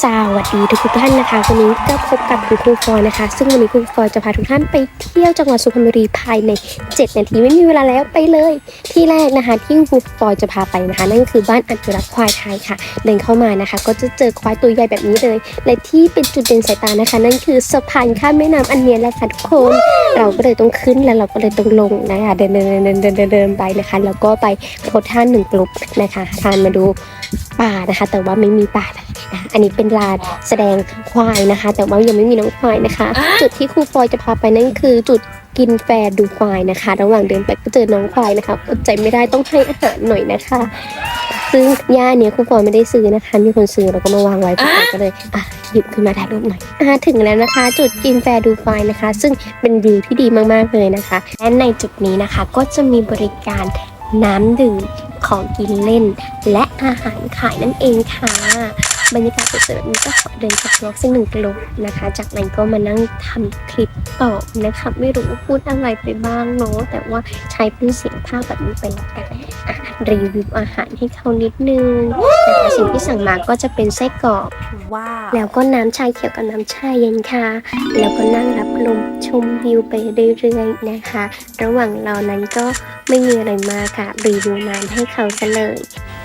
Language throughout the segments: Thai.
สวัสดีทุกท่านนะคะ วันนี้ก็พบกับคุณครูฟอยนะคะ ซึ่งวันนี้ครูฟอยจะพาทุกท่านไปเที่ยวจังหวัดสุพรรณบุรีภายใน 7 นาทีไม่มีเวลาแล้วไปเลย ที่แรกนะคะที่ครูฟอยจะพาไปนะคะ นั่นคือบ้านอนุรักษ์ควายไทยค่ะ เดินเข้ามานะคะ ก็จะเจอควายตัวใหญ่แบบนี้เลย และที่เป็นจุดเด่นสายตานะคะ นั่นคือสะพานข้ามแม่น้ำอันเนี้ยและค่ะทุกคนเราก็เลยต้องขึ้นแล้วเราก็เลยต้องลงนะคะเดินเดินเดินเดินเดินเดินไปนะคะ แล้วก็ไปโพสท่านหนึ่งกลุ่มนะคะทานมาดู ป่านะคะ แต่ว่าไม่มีป่านะอันนี้เป็นลานแสดงควายนะคะ แต่ว่ายังไม่มีน้องควายนะคะ จุดที่ครูฟอยจะพาไปนั่นคือจุดกินแฟร์ดูควายนะคะ ระหว่างเดินไปก็เจอน้องควายนะคะอดใจไม่ได้ต้องให้อาหารหน่อยนะคะซึ่งย่าเนี้ยครูฟอยไม่ได้ซื้อนะคะ มีคนซื้อแล้วก็มาวางไว้ครูฟอยก็เลยอะหยิบขึ้นมาถ่ายรูปหน่อยอะถึงแล้วนะคะ จุดกินแฟร์ดูควายนะคะ ซึ่งเป็นวิวที่ดีมากๆเลยนะคะ และในจุดนี้นะคะก็จะมีบริการ น้ำดื่มของกินเล่น และอาหารขายนั่นเองค่ะ บรรยากาศสวยๆแบบนี้ก็ขอเดินกับล็อกสักหนึ่งกิโลนะคะ จากนั้นก็มานั่งทำคลิปต่อนะคะ ไม่รู้ว่าพูดอะไรไปบ้างเนาะแต่ว่าใช้เป็นเสียงภาพแบบนี้ไปแล้วกันอะรีวิวอาหารให้เขานิดนึงแต่สิ่งที่สั่งมาก็จะเป็นไส้กรอกว้าวแล้วก็น้ำชาเขียวกับน้ำชาเย็นค่ะ แล้วก็นั่งรับลมชมวิวไปเรื่อยๆนะคะ ระหว่างเรานั้นก็ไม่มีอะไรมากค่ะรีวิวน้ำให้เขาซะเลย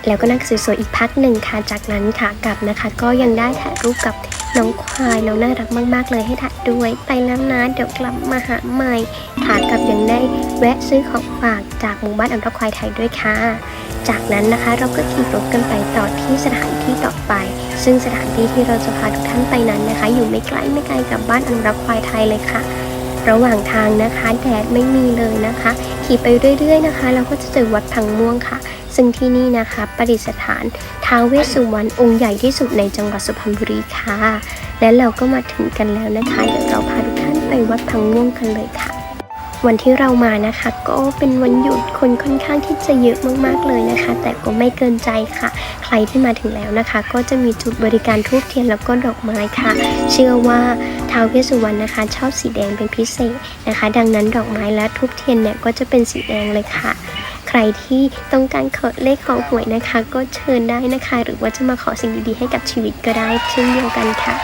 แล้วก็นั่งสวยๆอีกพักหนึ่งค่ะจากนั้นค่ะกลับนะคะ ก็ยังได้ถ่ายรูปกับน้องควายน้องน่ารักมาก ๆ เลยให้ถ่ายด้วยไปแล้วนะเดี๋ยวกลับมาหาใหม่ขากลับยังได้แวะซื้อของฝากจากหมู่บ้านอัมรควายไทยด้วยค่ะ จากนั้นนะคะเราก็ขี่รถกันไปต่อที่สถานที่ต่อไป ซึ่งสถานที่ที่เราจะพาทุกท่านไปนั้นนะคะ อยู่ไม่ไกลไม่ไกลกับบ้านอนุรักควายไทยเลยค่ะ ระหว่างทางนะคะแดดไม่มีเลยนะคะ ขี่ไปเรื่อยๆนะคะ เราก็จะเจอวัดพังม่วงค่ะ ซึ่งที่นี่นะคะประดิษฐานท้าวเวสสุวรรณองค์ใหญ่ที่สุดในจังหวัดสุพรรณบุรีค่ะ และเราก็มาถึงกันแล้วนะคะ เดี๋ยวเราพาทุกท่านไปวัดพังม่วงกันเลยค่ะ วันที่เรามานะคะ ก็เป็นวันหยุดคนค่อนข้างที่จะเยอะมากๆเลยนะคะ แต่ก็ไม่เกินใจค่ะ ใครที่มาถึงแล้วนะคะ ก็จะมีจุดบริการทูบเทียนแล้วก็ดอกไม้ค่ะ เชื่อว่าท้าวเวสสุวรรณนะคะ ชอบสีแดงเป็นพิเศษนะคะ ดังนั้นดอกไม้และทูบเทียนเนี่ยก็จะเป็นสีแดงเลยค่ะ รที่ต้องการขอเลขของหวยนะคะ ก็เชิญได้นะคะ หรือว่าจะมาขอสิ่งดีๆให้กับชีวิตก็ได้เช่นเดียวกันค่ะ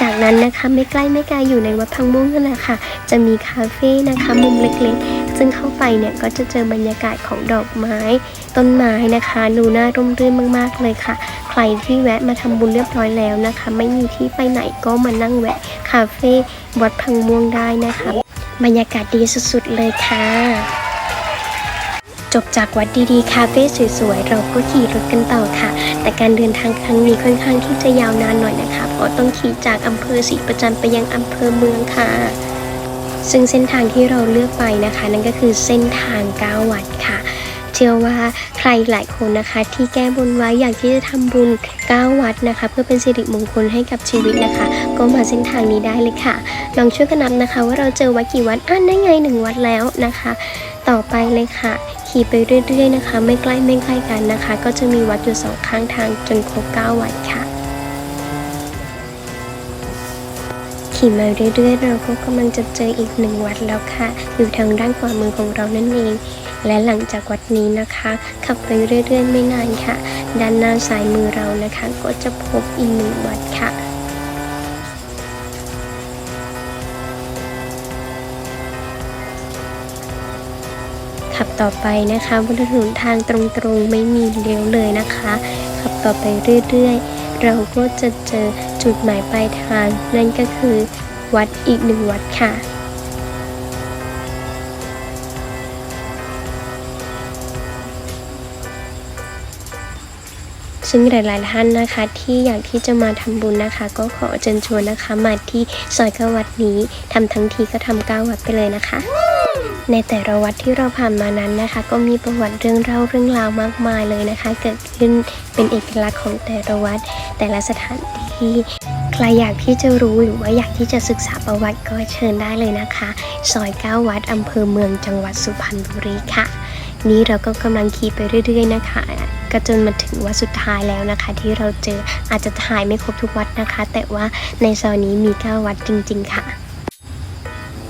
จากนั้นนะคะไม่ใกล้ไม่ไกลอยู่ในวัดพังม่วงนั่นแหละค่ะ จะมีคาเฟ่นะคะมุมเล็กๆ ซึ่งเข้าไปเนี่ยก็จะเจอบรรยากาศของดอกไม้ ต้นไม้นะคะดูน่าร่มรื่นมากๆเลยค่ะ ใครที่แวะมาทำบุญเรียบร้อยแล้วนะคะ ไม่มีที่ไปไหนก็มานั่งแวะคาเฟ่วัดพังม่วงได้นะคะ บรรยากาศดีสุดๆเลยค่ะ บจากวัดดีๆ คาเฟ่สวยๆ เราก็ขี่รถกันต่อค่ะ แต่การเดินทางครั้งนี้ค่อนข้างที่จะยาวนานหน่อยนะคะเพราะต้องขี่จากอำเภอศรีประจันไปยังอำเภอเมืองค่ะ ซึ่งเส้นทางที่เราเลือกไปนะคะ นั่นก็คือเส้นทาง9วัดค่ะ เชื่อว่าใครหลายคนนะคะ ที่แก้บนไว้อยากที่จะทำบุญ9วัดนะคะ เพื่อเป็นสิริมงคลให้กับชีวิตนะคะ ก็มาเส้นทางนี้ได้เลยค่ะลองช่วยกันนับนะคะ ว่าเราเจอวัดกี่วัดอ่านได้ไงหนึ่งวัดแล้วนะคะ ต่อไปเลยค่ะ ขี่ไปเรื่อยๆนะคะ ไม่ใกล้ไม่ใกล้กันนะคะ ก็จะมีวัดอยู่สองข้างทางจนครบ9วัดค่ะ ขี่มาเรื่อยๆ เราก็กำลังจะเจออีกหนึ่งวัดแล้วค่ะ อยู่ทางด้านขวามือของเรานั่นเอง และหลังจากวัดนี้นะคะ ขับไปเรื่อยๆ ไม่นานค่ะ ด้านหน้าซ้ายมือเรานะคะ ก็จะพบอีกหนึ่งวัดค่ะ ขับต่อไปนะคะบนถนนทางตรงๆไม่มีเลี้ยวเลยนะคะ ขับต่อไปเรื่อยๆ เราก็จะเจอจุดหมายปลายทาง นั่นก็คือวัดอีกหนึ่งวัดค่ะซึ่งหลาย ๆ ท่านนะคะที่อยากที่จะมาทำบุญนะคะ ก็ขอเชิญชวนนะคะมาที่ซอยเก้าวัดนี้ทำทั้งทีก็ทำเก้าวัดไปเลยนะคะ ในแต่ละวัดที่เราผ่านมานั้นนะคะ ก็มีประวัติเรื่องเล่าเรื่องราวมากมายเลยนะคะ เกิดขึ้นเป็นเอกลักษณ์ของแต่ละวัดแต่ละสถานที่ใครอยากที่จะรู้หรือว่าอยากที่จะศึกษาประวัติก็เชิญได้เลยนะคะซอยเก้าวัดอำเภอเมืองจังหวัดสุพรรณบุรีค่ะ นี้เราก็กำลังขี่ไปเรื่อย ๆ นะคะก็จนมาถึงวัดสุดท้ายแล้วนะคะ ที่เราเจออาจจะถ่ายไม่ครบทุกวัดนะคะ แต่ว่าในซอยนี้มี 9 วัดจริง ๆ ค่ะ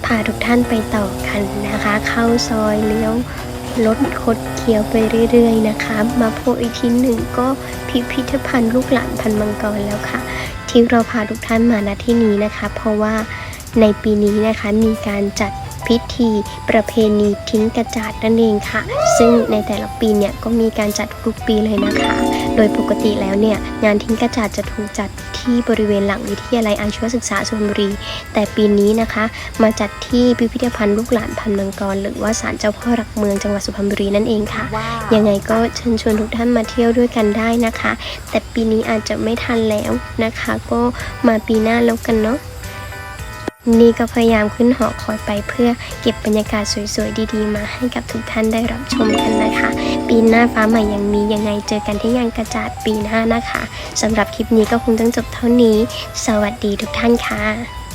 พาทุกท่านไปต่อกันนะคะ เข้าซอยเลี้ยวรถคดเคี้ยวไปเรื่อยๆนะคะ มาโพอีกทีหนึ่งก็พิพิธภัณฑ์ลูกหลานพันมังกรแล้วค่ะ ที่เราพาทุกท่านมาณที่นี้นะคะ เพราะว่าในปีนี้นะคะมีการจัด พิธีประเพณีทิ้งกระจาดนั่นเองค่ะ ซึ่งในแต่ละปีเนี่ยก็มีการจัดทุกปีเลยนะคะ โดยปกติแล้วเนี่ยงานทิ้งกระจาดจะถูกจัดที่บริเวณหลังวิทยาลัยอาชีวศึกษาสุพรรณบุรี แต่ปีนี้นะคะ มาจัดที่พิพิธภัณฑ์ลูกหลานพันธุ์มังกร หรือว่าศาลเจ้าพ่อรักเมืองจังหวัดสุพรรณบุรีนั่นเองค่ะ ยังไงก็เชิญชวนทุกท่านมาเที่ยวด้วยกันได้นะคะ แต่ปีนี้อาจจะไม่ทันแล้วนะคะ ก็มาปีหน้าแล้วกันเนาะ นี่ก็พยายามขึ้นหอคอยไปเพื่อเก็บบรรยากาศสวยๆ ดีๆ มาให้กับทุกท่านได้รับชมกันนะคะ ปีหน้าฟ้าใหม่ยังมียังไงเจอกันที่ยางกระจาดปีหน้านะคะสำหรับคลิปนี้ก็คงต้องจบเท่านี้ สวัสดีทุกท่านค่ะ